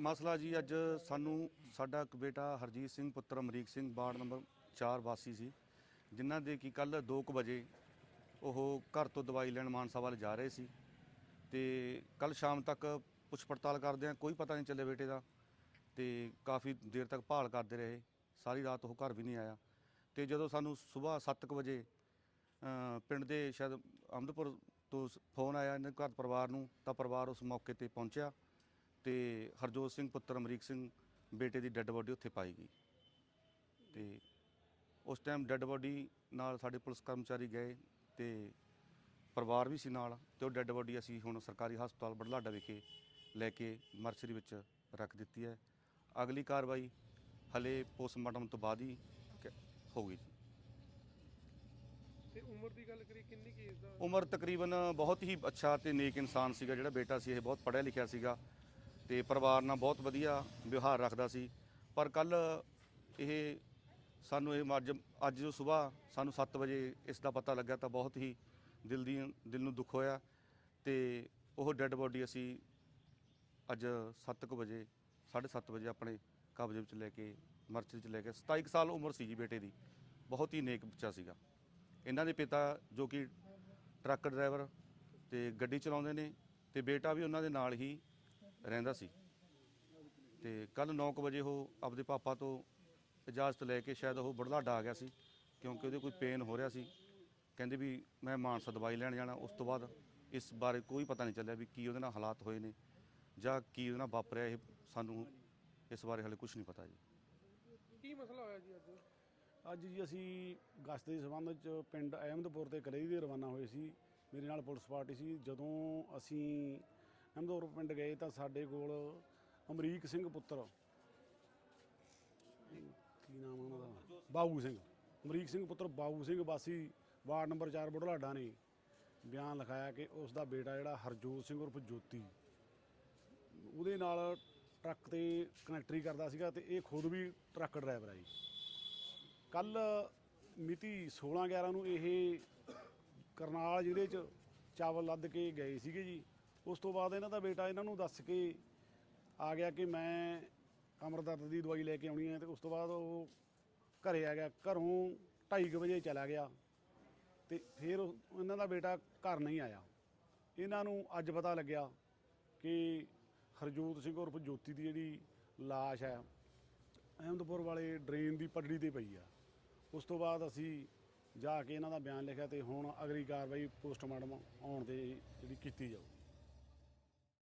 ਮਸਲਾ ਜੀ, ਅੱਜ ਸਾਨੂੰ ਸਾਡਾ ਇੱਕ ਬੇਟਾ ਹਰਜੀਤ ਸਿੰਘ, ਪੁੱਤਰ ਅਮਰੀਕ ਸਿੰਘ, ਵਾਰਡ ਨੰਬਰ 4 ਵਾਸੀ ਸੀ, ਜਿਨ੍ਹਾਂ ਦੇ ਕੀ ਕੱਲ 2:00 ਵਜੇ ਉਹ ਘਰ ਤੋਂ ਦਵਾਈ ਲੈਣ ਮਾਨਸਾ ਵੱਲ ਜਾ ਰਹੇ ਸੀ ਤੇ ਕੱਲ ਸ਼ਾਮ ਤੱਕ ਪੁੱਛ ਪੜਤਾਲ ਕਰਦੇ ਆ, ਕੋਈ ਪਤਾ ਨਹੀਂ ਚੱਲੇ ਬੇਟੇ ਦਾ ਤੇ ਕਾਫੀ ਦੇਰ ਤੱਕ ਭਾਲ ਕਰਦੇ ਰਹੇ, ਸਾਰੀ ਰਾਤ ਉਹ ਘਰ ਵੀ ਨਹੀਂ ਆਇਆ। ਤੇ ਜਦੋਂ ਸਾਨੂੰ ਸਵੇਰ 7:00 ਵਜੇ ਪਿੰਡ ਦੇ ਸ਼ਾਇਦ ਅਮਦਪੁਰ ਤੋਂ ਫੋਨ ਆਇਆ ਇਹਨਾਂ ਘਰ ਪਰਿਵਾਰ ਨੂੰ, ਤਾਂ ਪਰਿਵਾਰ ਉਸ ਮੌਕੇ ਤੇ ਪਹੁੰਚਿਆ ਤੇ ਹਰਜੋਤ ਸਿੰਘ, ਪੁੱਤਰ ਅਮਰੀਕ ਸਿੰਘ ਬੇਟੇ ਦੀ ਡੈੱਡ ਬੋਡੀ ਉੱਥੇ ਪਾਈ ਗਈ। ਤੇ ਉਸ ਟਾਈਮ ਡੈੱਡ ਬੋਡੀ ਨਾਲ ਸਾਡੇ ਪੁਲਿਸ ਕਰਮਚਾਰੀ ਗਏ ਤੇ ਪਰਿਵਾਰ ਵੀ ਸੀ ਨਾਲ ਤੇ ਉਹ ਡੈੱਡ ਬੋਡੀ ਅਸੀਂ ਹੁਣ ਸਰਕਾਰੀ ਹਸਪਤਾਲ ਬੜਲਾਡਾ ਵਿਖੇ ਲੈ ਕੇ ਮਰਸਰੀ ਵਿੱਚ ਰੱਖ ਦਿੱਤੀ ਹੈ। ਅਗਲੀ ਕਾਰਵਾਈ ਹਲੇ ਪੋਸਟਮਾਰਟਮ ਤੋਂ ਬਾਅਦ ਹੀ ਕ- ਹੋਊਗੀ ਜੀ ਤੇ ਉਮਰ ਦੀ ਗੱਲ ਕਰੀ ਕਿੰਨੀ ਕੀ ਏਜ ਦਾ? ਉਮਰ ਤਕਰੀਬਨ ਬਹੁਤ ਹੀ ਅੱਛਾ ਤੇ ਨੇਕ ਇਨਸਾਨ ਸੀਗਾ ਜਿਹੜਾ ਬੇਟਾ ਸੀ ਇਹ ਬਹੁਤ ਪੜ੍ਹਿਆ ਲਿਖਿਆ ਸੀਗਾ ਤੇ ਪਰਿਵਾਰ ਨਾਲ ਬਹੁਤ ਵਧੀਆ ਵਿਵਹਾਰ ਰੱਖਦਾ ਸੀ। ਪਰ ਕੱਲ ਇਹ ਸਾਨੂੰ ਇਹ ਅੱਜ ਅੱਜ ਜੋ ਸਵੇਰ ਸਾਨੂੰ 7 ਵਜੇ ਇਸ ਦਾ ਪਤਾ ਲੱਗਾ ਤਾਂ ਬਹੁਤ ਹੀ ਦਿਲ ਦੀ ਦਿਲ ਨੂੰ ਦੁੱਖ ਹੋਇਆ ਤੇ ਉਹ ਡੈੱਡ ਬੋਡੀ ਅਸੀਂ ਅੱਜ 7:00 ਵਜੇ 7:30 ਵਜੇ ਆਪਣੇ ਕਬਜ਼ੇ ਵਿੱਚ ਲੈ ਕੇ ਮਰਚਰੀ 'ਚ ਲੈ ਕੇ 27 ਕੁ ਸਾਲ ਉਮਰ ਸੀ ਜੀ ਬੇਟੇ ਦੀ। ਬਹੁਤ ਹੀ ਨੇਕ ਬੱਚਾ ਸੀਗਾ। ਇਹਨਾਂ ਦੇ ਪਿਤਾ ਜੋ ਕਿ ਟਰੱਕ ਡਰਾਈਵਰ ਤੇ ਗੱਡੀ ਚਲਾਉਂਦੇ ਨੇ ਤੇ ਬੇਟਾ ਵੀ ਉਹਨਾਂ ਦੇ ਨਾਲ ਹੀ ਰਹਿੰਦਾ ਸੀ। ਤੇ ਕੱਲ 9:00 ਵਜੇ ਉਹ ਆਪਦੇ ਪਾਪਾ ਤੋਂ ਇਜਾਜ਼ਤ ਲੈ ਕੇ ਸ਼ਾਇਦ ਉਹ ਬੜਲਾਡਾ ਆ ਗਿਆ ਸੀ, ਕਿਉਂਕਿ ਉਹਦੇ ਕੋਈ ਪੇਨ ਹੋ ਰਿਹਾ ਸੀ। ਕਹਿੰਦੇ ਵੀ ਮੈਂ ਮਾਨਸਾ ਦਵਾਈ ਲੈਣ ਜਾਣਾ। ਉਸ ਤੋਂ ਬਾਅਦ ਇਸ ਬਾਰੇ ਕੋਈ ਪਤਾ ਨਹੀਂ ਚੱਲਿਆ ਵੀ ਕੀ ਉਹਦੇ ਨਾਲ ਹਾਲਾਤ ਹੋਏ ਨੇ ਜਾਂ ਕੀ ਉਹਦੇ ਨਾਲ ਵਾਪਰਿਆ ਇਹ ਸਾਨੂੰ ਇਸ ਬਾਰੇ ਹਲੇ ਕੁਝ ਨਹੀਂ ਪਤਾ ਜੀ। ਕੀ ਮਸਲਾ ਹੋਇਆ ਜੀ ਅੱਜ? ਅੱਜ ਜੀ ਅਸੀਂ ਗਸ਼ਤ ਦੇ ਸੰਬੰਧ ਚ ਪਿੰਡ ਅਹਿਮਦਪੁਰ ਤੇ ਕਲੇਰੀ ਦੇ ਰਵਾਨਾ ਹੋਏ ਸੀ। ਮੇਰੇ ਨਾਲ ਪੁਲਿਸ ਪਾਰਟੀ ਸੀ। ਜਦੋਂ ਅਸੀਂ ਅਹਿਮਦਪੁਰ ਪਿੰਡ ਗਏ ਤਾਂ ਸਾਡੇ ਕੋਲ ਅਮਰੀਕ ਸਿੰਘ ਪੁੱਤਰ ਕੀ ਨਾਮ ਉਹਨਾਂ ਦਾ? ਬਾਬੂ ਸਿੰਘ। ਅਮਰੀਕ ਸਿੰਘ ਪੁੱਤਰ ਬਾਬੂ ਸਿੰਘ ਵਾਸੀ ਵਾਰਡ ਨੰਬਰ 4 ਬੁਢਲਾਡਾ ਨੇ ਬਿਆਨ ਲਿਖਾਇਆ ਕਿ ਉਸ ਦਾ ਬੇਟਾ ਜਿਹੜਾ ਹਰਜੋਤ ਸਿੰਘ ਉਰਫ ਜੋਤੀ ਉਹਦੇ ਨਾਲ ਟਰੱਕ ਤੇ ਕਨੈਕਟਰੀ ਕਰਦਾ ਸੀਗਾ ਤੇ ਇਹ ਖੁਦ ਵੀ ਟਰੱਕ ਡਰਾਈਵਰ ਹੈ ਜੀ। ਕੱਲ ਮਿਤੀ 16 11 ਨੂੰ ਇਹ ਕਰਨਾਲ ਜ਼ਿਲ੍ਹੇ 'ਚ ਚਾਵਲ ਲੱਦ ਕੇ ਗਏ ਸੀਗੇ ਜੀ। ਉਸ ਤੋਂ ਬਾਅਦ ਇਹਨਾਂ ਦਾ ਬੇਟਾ ਇਹਨਾਂ ਨੂੰ ਦੱਸ ਕੇ ਆ ਗਿਆ ਕਿ ਮੈਂ ਕਮਰ ਦਰਦ ਦੀ ਦਵਾਈ ਲੈ ਕੇ ਆਉਣੀ ਹੈ ਤੇ ਉਸ ਤੋਂ ਬਾਅਦ ਉਹ ਘਰੇ ਆ ਗਿਆ, ਘਰੋਂ 2:30 ਵਜੇ ਚਲਾ ਗਿਆ ਤੇ ਫਿਰ ਇਹਨਾਂ ਦਾ ਬੇਟਾ ਘਰ ਨਹੀਂ ਆਇਆ। ਇਹਨਾਂ ਨੂੰ ਅੱਜ ਪਤਾ ਲੱਗਿਆ ਕਿ ਹਰਜੋਤ ਸਿੰਘ ਉਰਫ ਜੋਤੀ ਦੀ ਜਿਹੜੀ ਲਾਸ਼ ਹੈ, ਅਹਿਮਦਪੁਰ ਵਾਲੇ ਡਰੇਨ ਦੀ ਪਟੜੀ ਤੇ ਪਈ ਆ। ਉਸ ਤੋਂ ਬਾਅਦ ਅਸੀਂ ਜਾ ਕੇ ਇਹਨਾਂ ਦਾ ਬਿਆਨ ਲਿਖਿਆ ਤੇ ਹੁਣ ਅਗਲੀ ਕਾਰਵਾਈ ਪੋਸਟਮਾਰਟਮ ਆਉਣ ਤੇ ਜਿਹੜੀ ਕੀਤੀ ਜਾਊ।